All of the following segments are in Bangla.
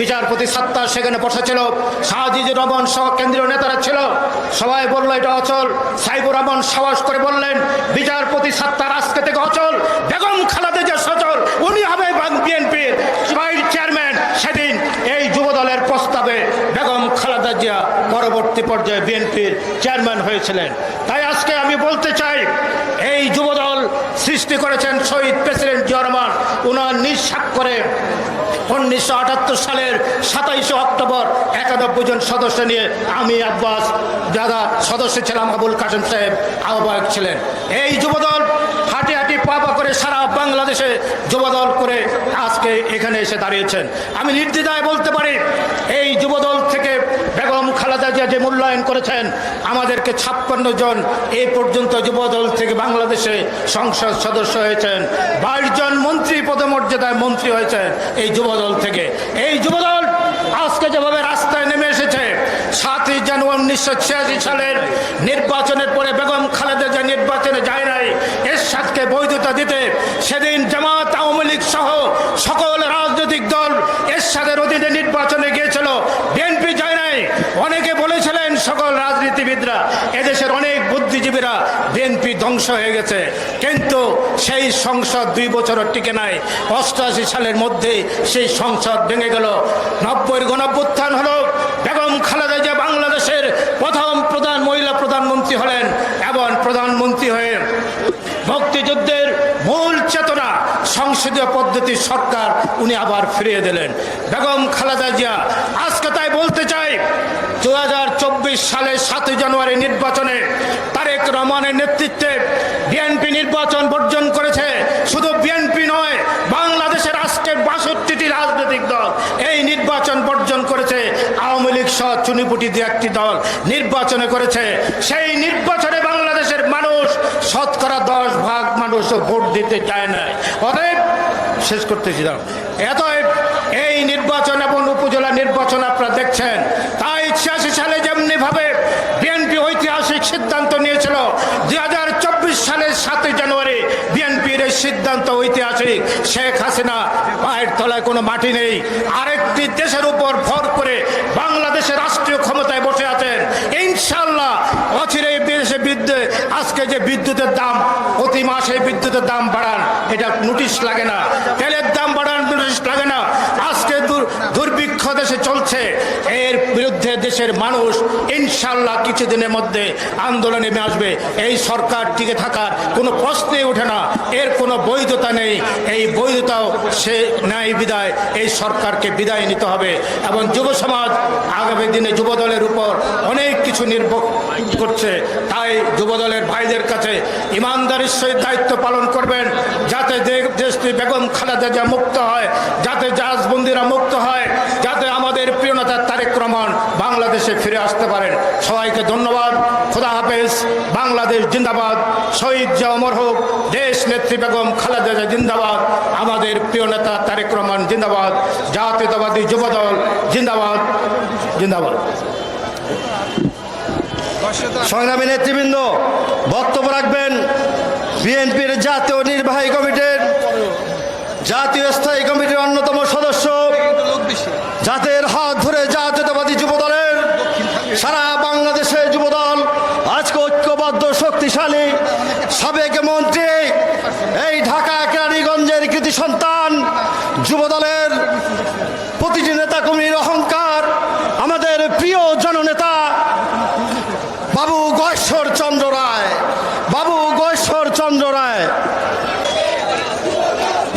বিচারপতি সত্তার সেখানে বসেছিল শাহজিজুর রহমান সহ কেন্দ্রীয় নেতারা ছিল। সবাই বলল, এটা অচল। সাইবুর রহমান সাহস করে বললেন, বিচারপতি সত্তার আজকে থেকে অচল। বেগম খালাদা যে সচল। উনি হবে বিএনপির ভাইস চেয়ারম্যান। সেদিন এই যুব দলের প্রস্তাবে বেগম খালাদা জিয়া পরবর্তী পর্যায়ে বিএনপির চেয়ারম্যান হয়েছিলেন। তাই আজকে আমি বলতে চাই, এই যুবদল সৃষ্টি করেছেন শহীদ প্রেসিডেন্ট জিয়া রহমান। উনার নিজ স্বাক্ষরে উনিশশো আটাত্তর সালের সাতাইশে অক্টোবর একানব্বই জন সদস্য নিয়ে আমি আব্বাস দাদা সদস্য ছিলাম, আবুল কাসেম সাহেব আহ্বায়ক ছিলেন। এই যুবদল হাঁটি হাঁটি পা পা করে সারা বাংলাদেশে যুবদল করে আজকে এখানে এসে দাঁড়িয়েছেন। আমি নির্দ্বিধায় বলতে পারি এই যুবদল থেকে বেগম জিয়া যে মূল্যায়ন করেছেন আমাদেরকে ছাপ্পান্ন জন এই পর্যন্ত যুবদল থেকে বাংলাদেশে সংসদ সদস্য হয়েছেন। বাইশ জন মন্ত্রী পদমর্যাদায় মন্ত্রী হয়েছেন এই যুবদল থেকে। এই যুবদল আজকে যেভাবে রাস্তায় নেমে এসেছে, সাতই জানুয়ারি উনিশশো ছিয়াশি সালের নির্বাচনের পরে বেগম খালেদা জিয়া নির্বাচনে যায় নাই এর এরশাদকে বৈধতা দিতে সেদিন জামাত, আওয়ামী লীগ সহ সকল রাজনৈতিক দল এর এরশাদের অধীনে নির্বাচনে গিয়েছিল। বিএনপি যায় অনেকে বলেছিলেন সকল রাজনীতিবিদরা, এদেশের অনেক বুদ্ধিজীবীরা বিএনপি ধ্বংস হয়ে গেছে। কিন্তু সেই সংসদ দুই বছরের টিকে নাই। অষ্টআশি সালের মধ্যে সেই সংসদ ভেঙে গেল। নব্বইয়ের গণভ্যুত্থান হলো বেগম খালেদা জিয়া বাংলাদেশের প্রথম প্রধান মহিলা প্রধানমন্ত্রী হলেন এবং প্রধানমন্ত্রী হয়ে মুক্তিযুদ্ধের মূল চেতনা সংসদীয় পদ্ধতির সরকার উনি আবার ফিরিয়ে দিলেন। বেগম খালেদা জিয়া, আজকে তাই বলতে চাই দু সালের সাতই জানুয়ারি নির্বাচনে তারেক রহমানের নেতৃত্বে বিএনপি নির্বাচন বর্জন করেছে। শুধু বিএনপি নয়, বাংলাদেশের আজকের বাষট্টিটি রাজনৈতিক দল এই নির্বাচন বর্জন করেছে। আওয়ামী লীগ সহ চুনিপুটি দিয়ে একটি দল নির্বাচনে করেছে। সেই নির্বাচনে বাংলাদেশের মানুষ শতকরা দশ ভাগ মানুষ ভোট দিতে চায় না। অতএব শেষ করতেছি এতএব এই নির্বাচন এবং উপজেলা নির্বাচন আপনারা দেখছেন। তাই ছিয়াশি সালে যেমনি ভাবে বিএনপি ঐতিহাসিক সিদ্ধান্ত নিয়েছিল, দুই হাজার চব্বিশ সালের সাতই জানুয়ারি বিএনপির এই সিদ্ধান্ত ঐতিহাসিক। শেখ হাসিনা পায়ের তলায় কোনো মাটি নেই। আরেকটি দেশের উপর ভর করে বাংলাদেশের রাষ্ট্রীয় ক্ষমতায় বসে আছেন। ইনশাল্লাহ অচিরে দেশে বিদ্যুৎ আজকে যে বিদ্যুতের দাম প্রতি মাসে বিদ্যুতের দাম বাড়ান, এটা নোটিশ লাগে না। তেলের দাম বাড়ান নোটিশ লাগে না। আজকে দুর- দুর্ভিক্ষ দেশে চলছে। এর বিরুদ্ধে দেশের মানুষ ইনশাল্লাহ কিছুদিনের মধ্যে আন্দোলনে নেমে আসবে। এই সরকার টিকে থাকার কোনো প্রশ্নই ওঠে না। এর কোনো বৈধতা নেই। এই বৈধতাও সে ন্যায় বিদায়। এই সরকারকে বিদায় নিতে হবে। এবং যুব সমাজ আগামী দিনে যুবদলের উপর অনেক কিছু নির্ভর করছে, তাই যুবদলের ভাইদের কাছে ইমানদারির সহিত দায়িত্ব পালন করবেন, যাতে দেশটি বেগম খালেদা জিয়া মুক্ত হয়, যাতে জাহাজবন্দিরা মুক্ত হয়, যাতে আমাদের প্রিয় নেতা তারেক রহমান বাংলাদেশে ফিরে আসতে পারেন। সবাইকে ধন্যবাদ, খোদা হাফেজ, বাংলাদেশ জিন্দাবাদ, শহীদ জিয়া অমর হোক, দেশ নেত্রী বেগম খালেদা জিন্দাবাদ, আমাদের প্রিয় নেতা তারেক রহমান জিন্দাবাদ, জাতীয়তাবাদী যুবদল জিন্দাবাদ জিন্দাবাদ। সংগ্রামী নেতৃবৃন্দ, বক্তব্য রাখবেন বিএনপির জাতীয় নির্বাহী কমিটির জাতীয় স্থায়ী কমিটির অন্যতম সদস্য। জাতের হাত ধরে জাতীয়তাবাদী যুবদলের সারা বাংলাদেশের যুবদল আজকে ঐক্যবদ্ধ, শক্তিশালী, সাবেক মন্ত্রী, এই ঢাকা কেরানীগঞ্জের কৃতি সন্তান যুবদলের প্রতিটি নেতা কর্মীর অহংকার আমাদের প্রিয় জননেতা বাবু গয়েশ্বর চন্দ্র রায় বাবু গয়েশ্বর চন্দ্র রায়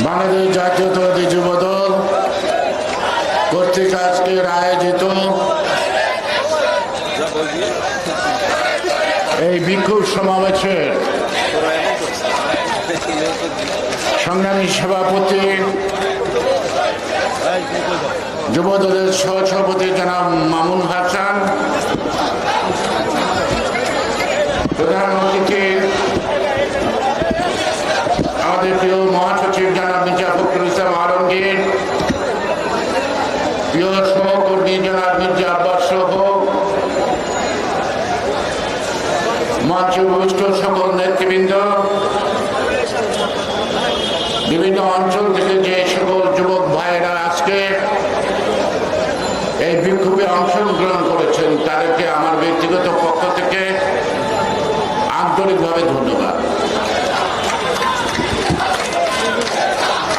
বাংলাদেশ জাতীয়তাবাদী যুব দল কর্তৃক আজকের আয়োজিত এই বিক্ষোভ সমাবেশের সংগ্রামী সভাপতি যুব দলের সহসভাপতি জনাব মামুন হাসান প্রধান অতিথি আমাদের প্রিয় মহাসচিব জনাব মির্জা ফখরুল ইসলাম আলমগীর প্রিয় সহকর্মী জনাব মির্জা আব্বাস সহ মঞ্চে উপবিষ্ট সকল নেতৃবৃন্দ বিভিন্ন অঞ্চল থেকে যে সকল যুবক ভাইয়েরা আজকে এই বিক্ষোভে অংশগ্রহণ করেছেন তাদেরকে আমার ব্যক্তিগত পক্ষ থেকে আন্তরিকভাবে ধন্যবাদ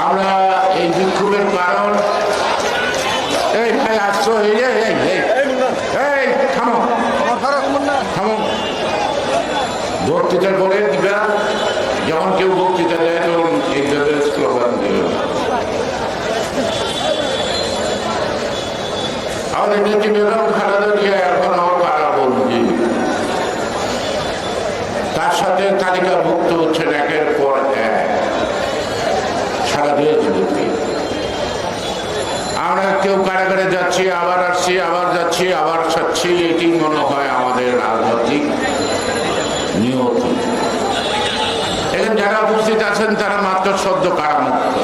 আমরা এই বিক্ষোভের কারণ এই ভাই আসছো এই যে, এই এই এই থামো। পরে দিবা যখন কেউ বক্তৃতা দেয় তখন স্লোগান তার সাথে তালিকাভুক্ত হচ্ছেন একের পর এক সারা দেশ ব্যাপী আমরা কেউ কারাগারে যাচ্ছি, আবার আসছি, আবার যাচ্ছি আবার যাচ্ছি এটি মনে হয় আমাদের রাজনৈতিক এখানে যারা উপস্থিত আছেন, তারা মাত্র সদ্য কারামুক্ত।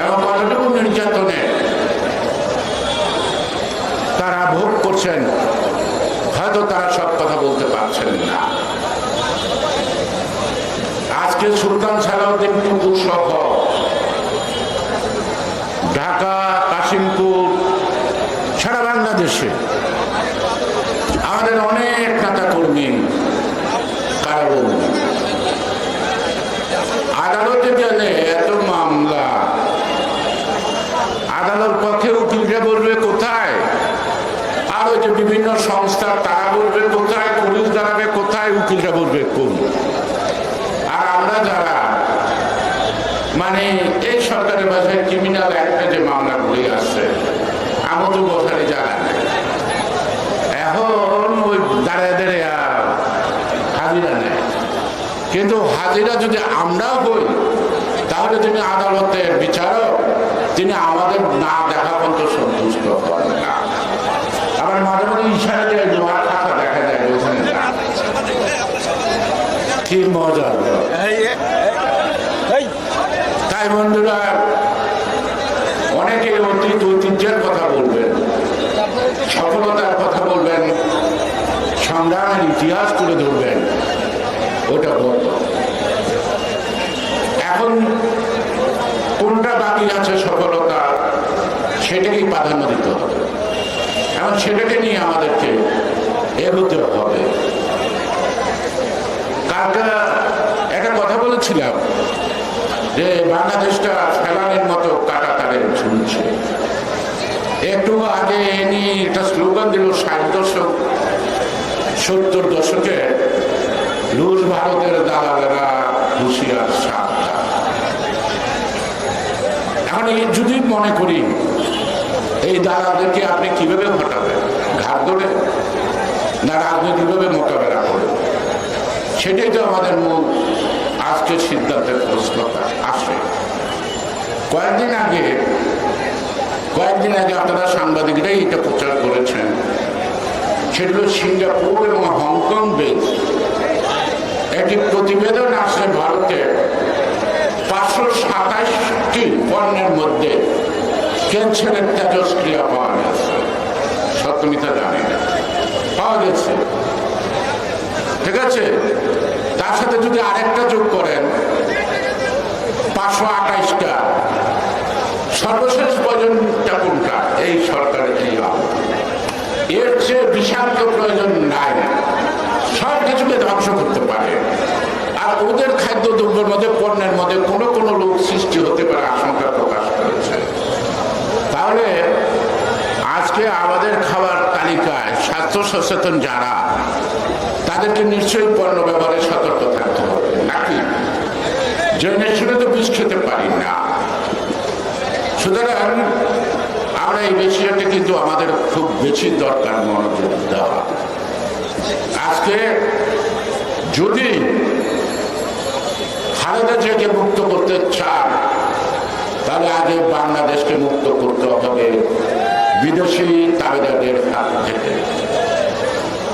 এবং কতটুকু নির্যাতনে তারা ভোগ করছেন, হয়তো তারা সব কথা বলতে পারছেন না। আজকে সুলতান সালাউদ্দিন টুকু সহ ঢাকা কাশিমপুর সারা বাংলাদেশে আমাদের অনেক নেতা কর্মী কারাবন্দী আদালতে গেলে এত মামলা আদালত পক্ষে উকিলরা বলবে কোথায় আর ওই যে বিভিন্ন সংস্থা তারা বলবে কোথায় পুলিশ দাঁড়াবে কোথায় উকিলরা বলবে কোন আর আমরা যারা মানে এই সরকারের ভাষায় ক্রিমিনাল অ্যাক্টে যে মামলাগুলি আছে আমাদের বসারে জানা নেই এখন ওই দাঁড়ায় দাঁড়িয়ে আর হাজিরা নেয় কিন্তু হাজিরা যদি আমরাও হই তাহলে তিনি আদালতের বিচারক তিনি আমাদের না দেখা পর্যন্ত সন্তুষ্ট হন না। আবার মাঝে মাঝে ইশারা দিয়ে লোহার খাতা দেখা যায় ওখানে। কি মজা। তাই বন্ধুরা সংগ্রামের ইতিহাস তুলে ধরবেন। ওটা বলব এখন কোনটা বাকি আছে সফলতা, সেটাকেই প্রাধান্য দিতে হবে। এখন সেটাকে নিয়ে আমাদেরকে এগোতে হবে। একটা কথা বলেছিলাম যে বাংলাদেশটা ফেলানের মতো কাটা তারে ঝুলছে। একটু আগে এ নিয়ে একটা স্লোগান দিল ষাট দশক সত্তর দশকে রুশ ভারতের দালালেরা হুশিয়ার সাবধান। এখন এই যদি মনে করি, এই দালালদেরকে আপনি কীভাবে ঘটাবেন ঘাট ধরে? না রাজনৈতিকভাবে মোকাবেলা করে? সেটাই তো আমাদের মূল আজকের সিদ্ধান্তের প্রশ্নটা আসে। কয়েকদিন আগে কয়েকদিন আগে আপনারা সাংবাদিকরাই এটা প্রচার করেছেন। সেগুলো সিঙ্গাপুর এবং হংকং বেস একটি প্রতিবেদন আসে ভারতে। পাঁচশো সাতাশটি পণ্যের মধ্যে ক্যান্সারের তেজস্ক্রিয়া পাওয়া গেছে? সত্যমিতা জানে না। পাওয়া গেছে। ঠিক আছে? তার সাথে যদি আরেকটা যোগ করেন, পাঁচশো আঠাইশটা। সর্বশেষ পর্যন্ত কোনটা এই সরকারের এই আমল। এর চেয়ে বিষাক্ত প্রয়োজন নাই সব কিছুকে ধ্বংস করতে পারে। আর ওদের খাদ্য দ্রব্যের মধ্যে, পণ্যের মধ্যে কোনো কোনো লোক সৃষ্টি হতে পারে আশঙ্কা প্রকাশ করেছে। তাহলে আজকে আমাদের খাবার তালিকায় স্বাস্থ্য সচেতন যারা, তাদেরকে নিশ্চয়ই পণ্য ব্যবহারে সতর্ক থাকতে হবে, নাকি? জেনে শুনে তো বিষ খেতে পারি না। সুতরাং আমরা এই বিষয়টা কিন্তু আমাদের খুব বেশি দরকার মনোযোগ দেওয়া। আজকে যদি খালেদা জিয়াকে মুক্ত করতে চান, তাহলে আগে বাংলাদেশকে মুক্ত করতে হবে বিদেশি তাবেদারদের হাত থেকে।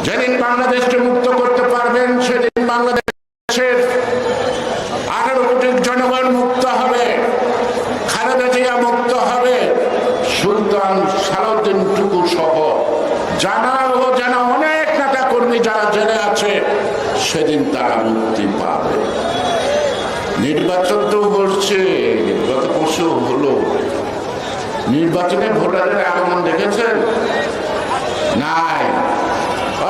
যেদিন বাংলাদেশকে মুক্ত করতে পারবেন, সেদিন বাংলাদেশের আঠারো কোটি জনগণ মুক্ত হবে খালেদা জিয়া মুক্ত হবে সুলতান সালাউদ্দিন টুকু সহ জানা ও জানা অনেক নেতা কর্মী যারা জেলে আছে, সেদিন তারা মুক্তি পাবে। নির্বাচন তো বলছে, গত পরশু হলো। নির্বাচনে ভোটারের আগমন দেখেছেন? নাই।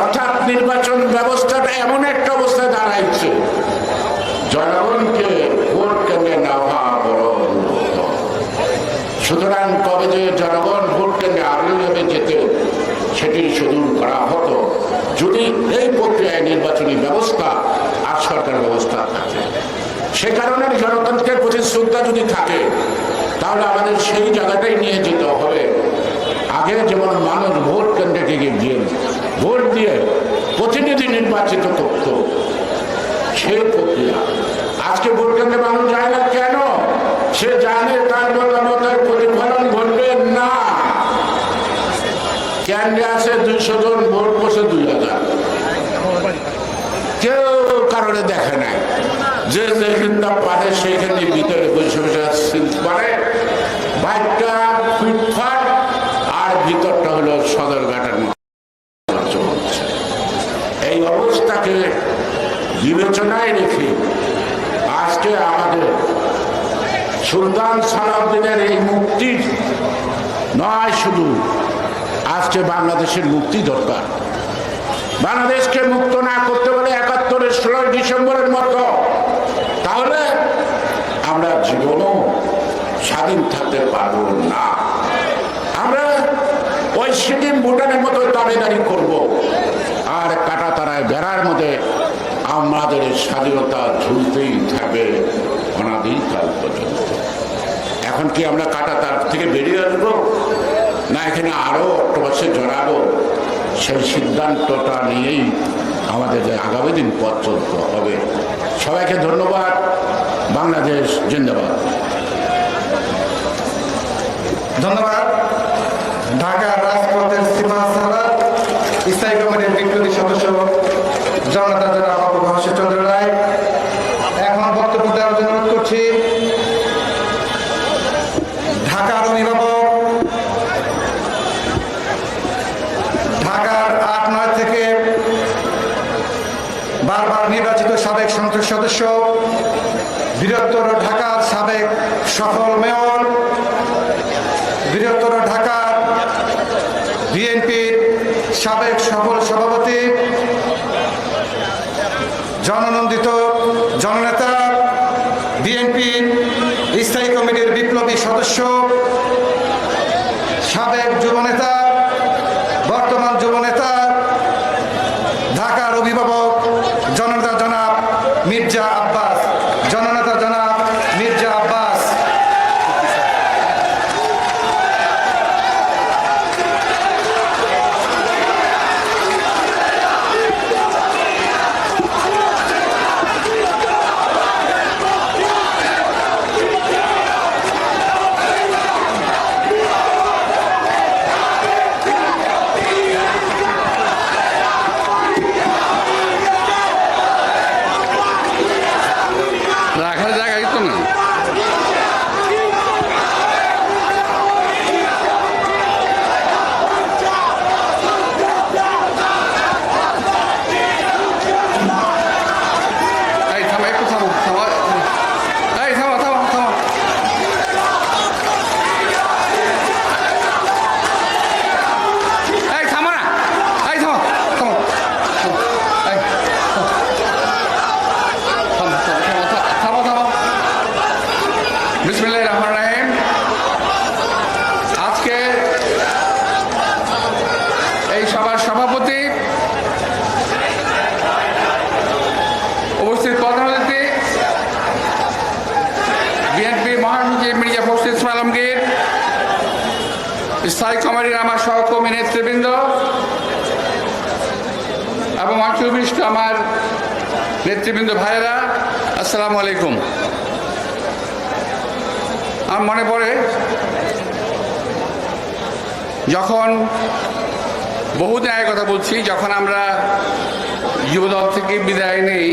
অর্থাৎ নির্বাচন ব্যবস্থাটা এমন একটা অবস্থায় দাঁড়াইছে। জনগণকে ভোট কেন্দ্রে নেওয়া বড় সুতরাং কবে যে জনগণ ভোট কেন্দ্রে আগ্রহীভাবে যেতে সেটি সুদূর করা হতো। যদি এই প্রক্রিয়ায় নির্বাচনী ব্যবস্থা আর সরকার ব্যবস্থা থাকে। সে কারণে গণতন্ত্রের প্রতি শ্রদ্ধা যদি থাকে, তাহলে আমাদের সেই জায়গাটাই নিয়ে যেতে হবে। আগে যেমন মানুষ ভোট কেন্দ্রে গিয়ে ভোট দিয়ে প্রতিনিধি নির্বাচিত করত, সেই প্রক্রিয়া। আজকে ভোট কেন্দ্রে মানুষ যায় না কেন? সে জানে তার মতামতের প্রতিফলন ঘটবে না। কেন্দ্রে দুইশো জন ভোট বসে দুই হাজার। কেউ কারণে দেখে নাই। যে যেখানটা পারে, সেইখানে ভিতরে বসে বসে পারে বাইকটা ফিটফাট, আর ভিতরটা হলো সদরঘাটের মতো। এই অবস্থাকে বিবেচনায় রেখে আজকে আমাদের সুলতান সালাউদ্দিনের এই মুক্তি নয় শুধু আজকে বাংলাদেশের মুক্তি দরকার। বাংলাদেশকে মুক্ত না করতে পারে একাত্তরের ষোলোই ডিসেম্বরের মতো, তাহলে আমরা জীবনও স্বাধীন থাকতে পারব না। আমরা ওই সিকিম, ভুটানের মতো দাবিদারি করব আর কাটা তারায় বেড়ার মধ্যে আমাদের স্বাধীনতা ঝুলতেই থাকবে অনাদিকাল পর্যন্ত। এখন কি আমরা কাটা তার থেকে বেরিয়ে আসব? না, এখানে আরও অক্টোবর্ষে জড়াবো। সেই সিদ্ধান্তটা নিয়েই আমাদের আগামী দিন পথ চলতে হবে। সবাইকে ধন্যবাদ। বাংলাদেশ জিন্দাবাদ। ধন্যবাদ। ঢাকার রাজপথের সীমা সালাদ স্থায়ী কমিটির বিপ্লবী সদস্য জনতা সাবেক সফল সভাপতি, জননন্দিত জননেতা বিএনপি স্থায়ী কমিটির বিপ্লবী সদস্য, সাবেক যুবনেতা, বর্তমান যুবনেতা, ঢাকার অভিভাবক জনতা জনাব মির্জা আব্বাস জননেতা জনাব মির্জা আব্বাস রাখার জায়গায় তো না এই থামো একটু থামো থামো এই থামো থামো থামো এই থামো না এই থামো থামো থামো। এই থামো থামো থামো থামো থামো বিসমিল্লাহির রহমানির রহিম আজকে এই সভার সভাপতি উপস্থিত প্রধান অতিথি বিএনপি মহাসচিব মির্জা ফখরুল ইসলাম আলমগীর স্থায়ী কমিটির আমার সহকর্মী নেতৃবৃন্দ এবং অংশবিষ্ট আমার নেতৃবৃন্দ ভাইয়েরা, আসসালামু আলাইকুম। আমার মনে পড়ে, যখন বহুদিন আগে কথা বলছি, যখন আমরা যুবদল থেকে বিদায় নেই,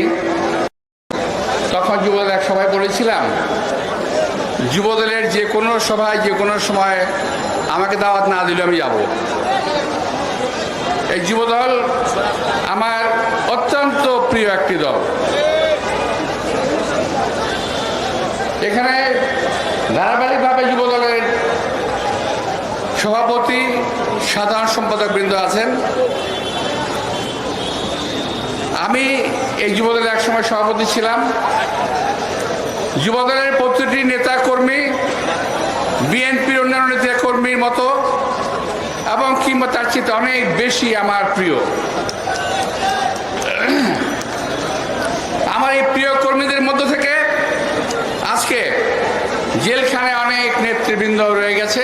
তখন যুবদল এক সভায় বলেছিলাম, যুবদলের যে কোনো সভায়, যে কোনো সময় আমাকে দাওয়াত না দিলে আমি যাব। এই যুবদল আমার অত্যন্ত প্রিয় একটি দল। এখানে ধারাবাহিকভাবে যুবদলের সভাপতি, সাধারণ সম্পাদক বৃন্দ আছেন। আমি এই যুবদলের একসময় সভাপতি ছিলাম। যুবদলের প্রতিটি নেতা কর্মী বিএনপির অন্যান্য নেতা কর্মীর মতো এবং কিংবা তার চেয়ে অনেক বেশি আমার প্রিয়। আমার এই প্রিয় কর্মীদের মধ্য থেকে আজকে জেলখানায় অনেক নেতৃবৃন্দ রয়ে গেছে।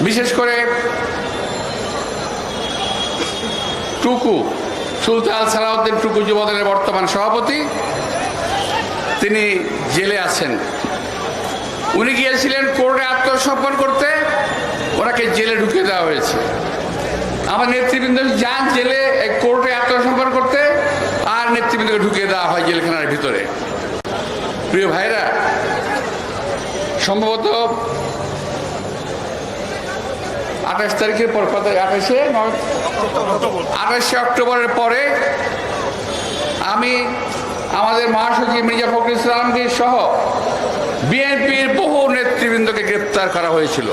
বিশেষ করে টুকু, সুলতান সালাউদ্দিন টুকু যুবদলের বর্তমান সভাপতি। তিনি জেলে আছেন। উনি গিয়েছিলেন কোর্টে আত্মসমর্পণ করতে। ওনাকে জেলে ঢুকে দেওয়া হয়েছে। আমার নেতৃবৃন্দ যান জেলে কোর্টে আত্মসমর্পণ করতে আর নেতৃবৃন্দকে ঢুকিয়ে দেওয়া হয় জেলখানার ভিতরে। প্রিয় ভাইরা, সম্ভবত আঠাশ তারিখের পর, কত, আঠাশে? আঠাশে অক্টোবরের পরে আমি আমাদের মহাসচিব মির্জা ফখরুল ইসলামকে সহ বিএনপির বহু নেতৃবৃন্দকে গ্রেপ্তার করা হয়েছিল।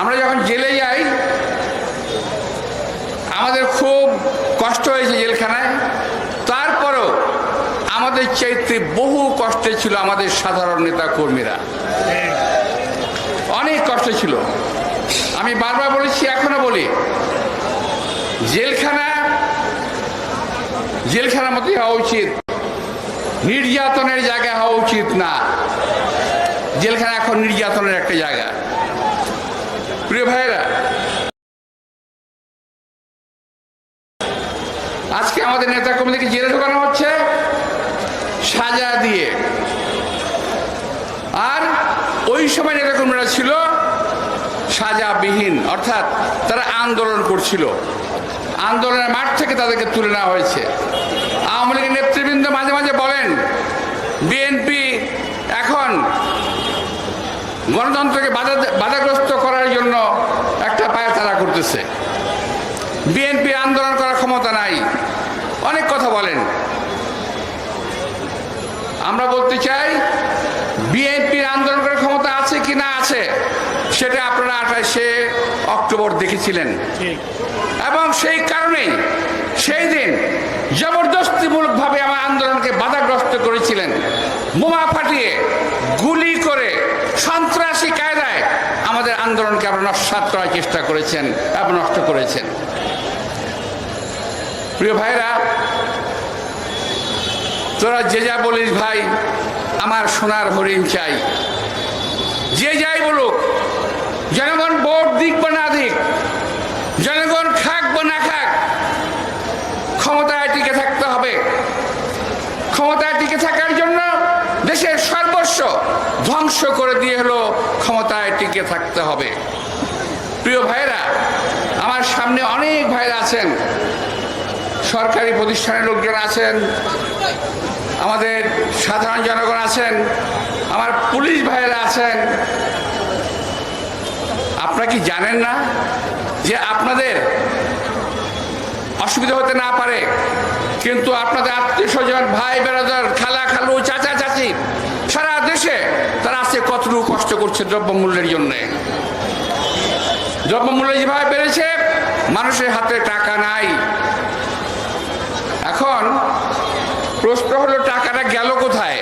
আমরা যখন জেলে যাই, আমাদের খুব কষ্ট হয়েছে জেলখানায়। তারপরেও আমাদের চাইতে বহু কষ্টে ছিল আমাদের সাধারণ নেতা কর্মীরা অনেক কষ্ট ছিল। আমি বারবার বলেছি, এখনও বলি, জেলখানা, জেলখানার মধ্যে হওয়া উচিত। নির্যাতনের জায়গা হওয়া উচিত না। জেলখানা এখন নির্যাতনের একটা জায়গা। প্রিয় ভাইয়েরা, আজকে আমাদের নেতা কর্মীদেরকে জেলে ঢোকানো হচ্ছে সাজা দিয়ে। আর ওই সময় নেতা কর্মীরা ছিল সাজাবিহীন, অর্থাৎ তারা আন্দোলন করছিল। আন্দোলনের মাঠ থেকে তাদেরকে তুলে নেওয়া হয়েছে। আওয়ামী লীগের নেতৃবৃন্দ মাঝে মাঝে বলেন, বিএনপি এখন গণতন্ত্রকে বাধা বাধাগ্রস্ত একটা পায়ে তারা করতেছে। বিএনপি আন্দোলন করার ক্ষমতা নাই। অনেক কথা বলেন। আমরা বলতে চাই বিএনপির আন্দোলন করার ক্ষমতা আছে কি না আছে সেটা আপনারা আঠাশে অক্টোবর দেখেছিলেন। এবং সেই কারণেই সেই দিন জবরদস্তিমূলকভাবে আমার আন্দোলনকে বাধাগ্রস্ত করেছিলেন। বোমা ফাটিয়ে গুলি করে সন্ত্রাসী কায়দায় আমাদের আন্দোলনকে আপনারা নস্বাত করার চেষ্টা করেছেন এবং নষ্ট করেছেন। প্রিয় ভাইরা তোরা যে যা বলিস ভাই, আমার সোনার হরিণ চাই। যে যাই বলুক, জনগণ ভোট দিক বা না দিক, জনগণ খাক বা না খাক, ক্ষমতায় টিকে থাকতে হবে। ক্ষমতায় টিকে থাকার জন্য দেশের সর্বস্ব ধ্বংস করে দিয়ে হলো ক্ষমতায় টিকে থাকতে হবে। প্রিয় ভাইরা আমার সামনে অনেক ভাইরা আছেন, সরকারি প্রতিষ্ঠানের লোকজন আছেন, আমাদের সাধারণ জনগণ আছেন, আমার পুলিশ ভাইয়েরা আছেন। আপনারা কি জানেন না যে আপনাদের অসুবিধা হতে না পারে কিন্তু আপনাদের আত্মীয় স্বজন, ভাই বেড়াদার খালা, খালু, চাচা, চাচি, সারা দেশে তারা আছে কতটুকু কষ্ট করছে দ্রব্যমূল্যের জন্যে। দ্রব্যমূল্য যেভাবে বেড়েছে, মানুষের হাতে টাকা নাই। এখন প্রশ্ন হলো, টাকাটা গেল কোথায়?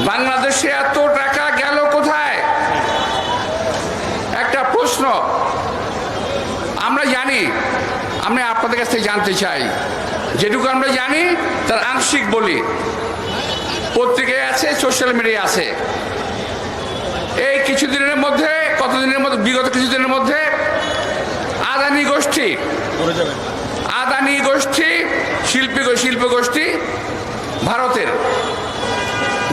বাংলাদেশে এত টাকা গেল কোথায়? একটা প্রশ্ন। আমরা জানি, আমি আপনাদের কাছ থেকে জানতে চাই। যেটুকু আমরা জানি, তার আংশিক বলি। পত্রিকায় আছে সোশ্যাল মিডিয়া আছে। এই কিছুদিনের মধ্যে, কতদিনের মধ্যে, বিগত কিছুদিনের মধ্যে, আদানি গোষ্ঠী আদানি গোষ্ঠী, শিল্পী শিল্প গোষ্ঠী ভারতের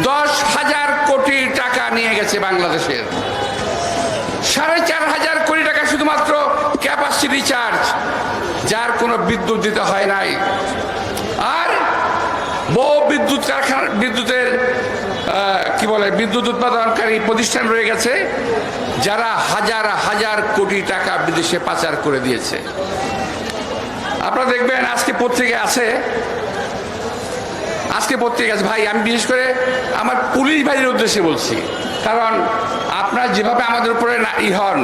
দশ হাজার কোটি টাকা নিয়ে গেছে বাংলাদেশের। সাড়ে চার হাজার কোটি টাকা শুধুমাত্র ক্যাপাসিটি চার্জ যার কোনো বিদ্যুৎ দিতে হয় নাই। আর বহু বিদ্যুৎ কারখানা বিদ্যুতের কি বলে, বিদ্যুৎ উৎপাদনকারী প্রতিষ্ঠান রয়ে গেছে, যারা হাজার হাজার কোটি টাকা বিদেশে পাচার করে দিয়েছে। আপনারা দেখবেন আজকে পত্রিকায় আছে, আজকে পত্রিকা আছে, ভাই, আমি বিশেষ করে আমার পুলিশ ভাইয়ের উদ্দেশ্যে বলছি, কারণ আপনার যেভাবে আমাদের উপরে ই হন,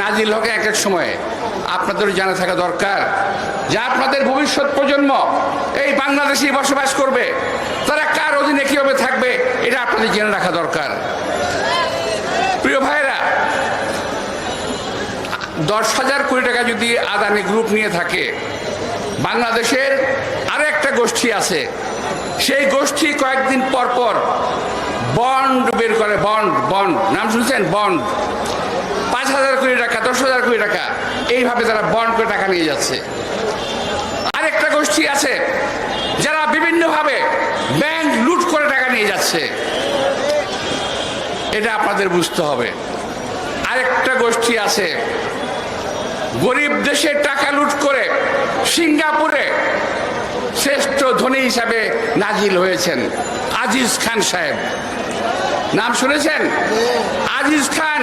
নাজিল হকে এক এক সময়ে আপনাদের জানা থাকা দরকার যে আপনাদের ভবিষ্যৎ প্রজন্ম এই বাংলাদেশে বসবাস করবে, তারা কার অধীনে কীভাবে থাকবে, এটা আপনাদের জেনে রাখা দরকার। প্রিয় ভাইরা দশ হাজার কোটি টাকা যদি আদানি গ্রুপ নিয়ে থাকে, বাংলাদেশের আরও একটা গোষ্ঠী আছে। সেই গোষ্ঠী কয়েকদিন পর পর বন্ড বের করে, বন্ড বন্ড, নাম শুনছেন? বন্ড। হাজার কোটি টাকা, দশ হাজার কোটি টাকা, এইভাবে তারা বন্ড করে টাকা নিয়ে যাচ্ছে। আরেকটা গোষ্ঠী আছে, যারা বিভিন্নভাবে ব্যাংক লুট করে টাকা নিয়ে যাচ্ছে। এটা আপনাদের বুঝতে হবে। আরেকটা গোষ্ঠী আছে, গরিব দেশের টাকা লুট করে সিঙ্গাপুরে শ্রেষ্ঠ ধনী হিসাবে নাজিল হয়েছেন আজিজ খান সাহেব। নাম শুনেছেন? আজিজ খান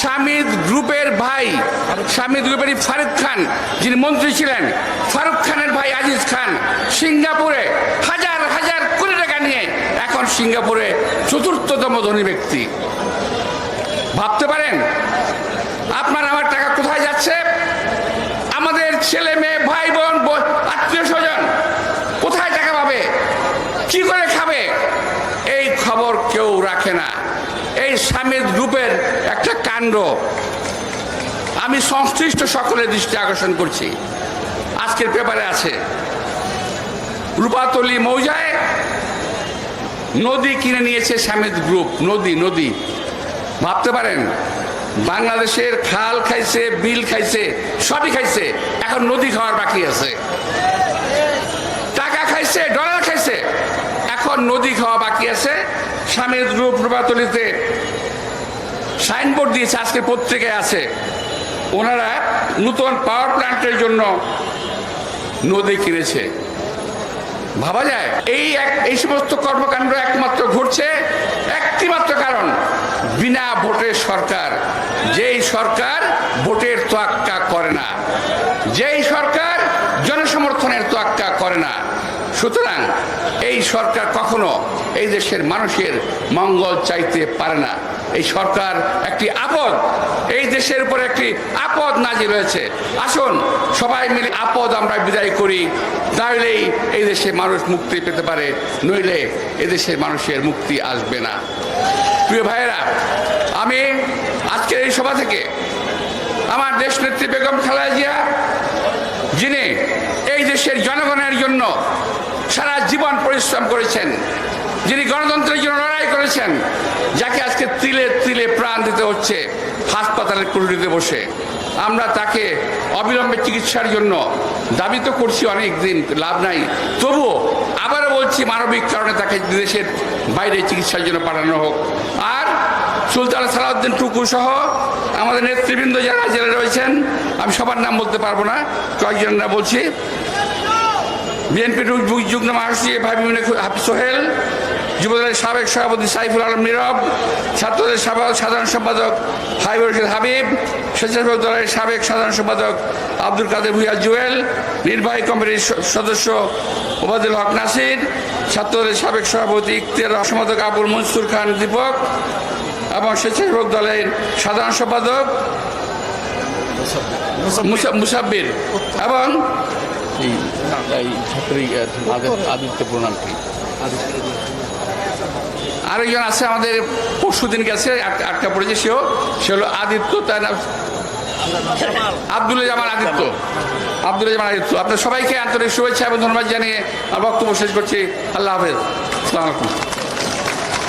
স্বামীদ গ্রুপের ভাই স্বামীদ গ্রুপের ফারুক খান, যিনি মন্ত্রী ছিলেন, ফারুক খানের ভাই আজিজ খান, সিঙ্গাপুরে হাজার হাজার কোটি টাকা নিয়ে এখন সিঙ্গাপুরে চতুর্থতম ধনী ব্যক্তি। ভাবতে পারেন, আপনার আমার টাকা কোথায় যাচ্ছে? আমাদের ছেলে মেয়ে ভাই বোন আত্মীয় স্বজন কোথায় টাকা পাবে কি করে খাবে এই খবর কেউ রাখে না স্বামীর গ্রুপের একটা কাণ্ড। আমি সংশ্লিষ্ট সকলের দৃষ্টি আকর্ষণ করছি। আজকের পেপারে আছে, রূপাতলি মৌজায় নদী কিনে নিয়েছে স্বামীর গ্রুপ, নদী নদী। ভাবতে পারেন, বাংলাদেশের খাল খাইছে, বিল খাইছে, সবই খাইছে, এখন নদী খাওয়ার বাকি আছে। টাকা খাইছে, ডলার খাইছে, এখন নদী খাওয়া বাকি আছে। স্বামীর গ্রুপ রূপাতলিতে সাইনবোর্ড দিয়েছে, আজকে পত্রিকায় আছে। ওনারা নতুন পাওয়ার প্ল্যান্টের জন্য নদী কিনেছে। ভাবা যায়, এই এক, এই সমস্ত কর্মকাণ্ড একমাত্র ঘটছে একটি মাত্র কারণ, বিনা ভোটের সরকার। যেই সরকার ভোটের তোয়াক্কা করে না, যেই সরকার জনসমর্থনের তোয়াক্কা করে না। সুতরাং এই সরকার কখনো এই দেশের মানুষের মঙ্গল চাইতে পারে না। এই সরকার একটি আপদ, এই দেশের উপর একটি আপদ নাজিল হয়েছে। আসুন, সবাই মিলে আপদ আমরা বিদায় করি। তাহলেই এই দেশের মানুষ মুক্তি পেতে পারে, নইলে এদেশের মানুষের মুক্তি আসবে না। প্রিয় ভাইয়েরা, আমি আজকের এই সভা থেকে আমার দেশ নেত্রী বেগম খালেদা যিনি এই দেশের জনগণের জন্য সারা জীবন পরিশ্রম করেছেন। যিনি গণতন্ত্রের জন্য লড়াই করেছেন, যাকে আজকে তিলে তিলে প্রাণ দিতে হচ্ছে হাসপাতালের কুটিতে বসে। আমরা তাকে অবিলম্বে চিকিৎসার জন্য দাবি তো করছি অনেক দিন, লাভ নাই। তবুও আবারও বলছি, মানবিক কারণে তাকে দেশের বাইরে চিকিৎসার জন্য পাঠানো হোক। আর সুলতান সালাউদ্দিন টুকু সহ আমাদের নেতৃবৃন্দ যারা জেলে রয়েছেন, আমি সবার নাম বলতে পারব না, কয়েকজনের বলছি বিএনপি যুগ্ম মহাসচিব হাফিজ সোহেল, যুবদলের সাবেক সভাপতি সাইফুল আলম নীরব ছাত্রদের সাবেক সাধারণ সম্পাদক হাবিবুর রশিদ হাবিব, স্বেচ্ছাসেবক দলের সাবেক সাধারণ সম্পাদক আব্দুল কাদের ভুইয়া জুয়েল, নির্বাহী কমিটির সদস্য ওবায়দুল হক নাসির ছাত্রদের সাবেক সভাপতি ইখতিয়ার সম্পাদক আবুল মনসুর খান দীপক এবং স্বেচ্ছাসেবক দলের সাধারণ সম্পাদক মুসা- মুসাব্বির এবং আদিত্য প্রণামটি আরেকজন আছে আমাদের, পরশু দিন গেছে আটকা পড়েছে সেও, সে হলো আদিত্য, তার নাম আব্দুল জামান আদিত্য। আব্দুল জামান আদিত্য। আপনার সবাইকে আন্তরিক শুভেচ্ছা এবং ধন্যবাদ জানিয়ে বক্তব্য শেষ করছি। আল্লাহ হাফেজ। আসসালামু আলাইকুম।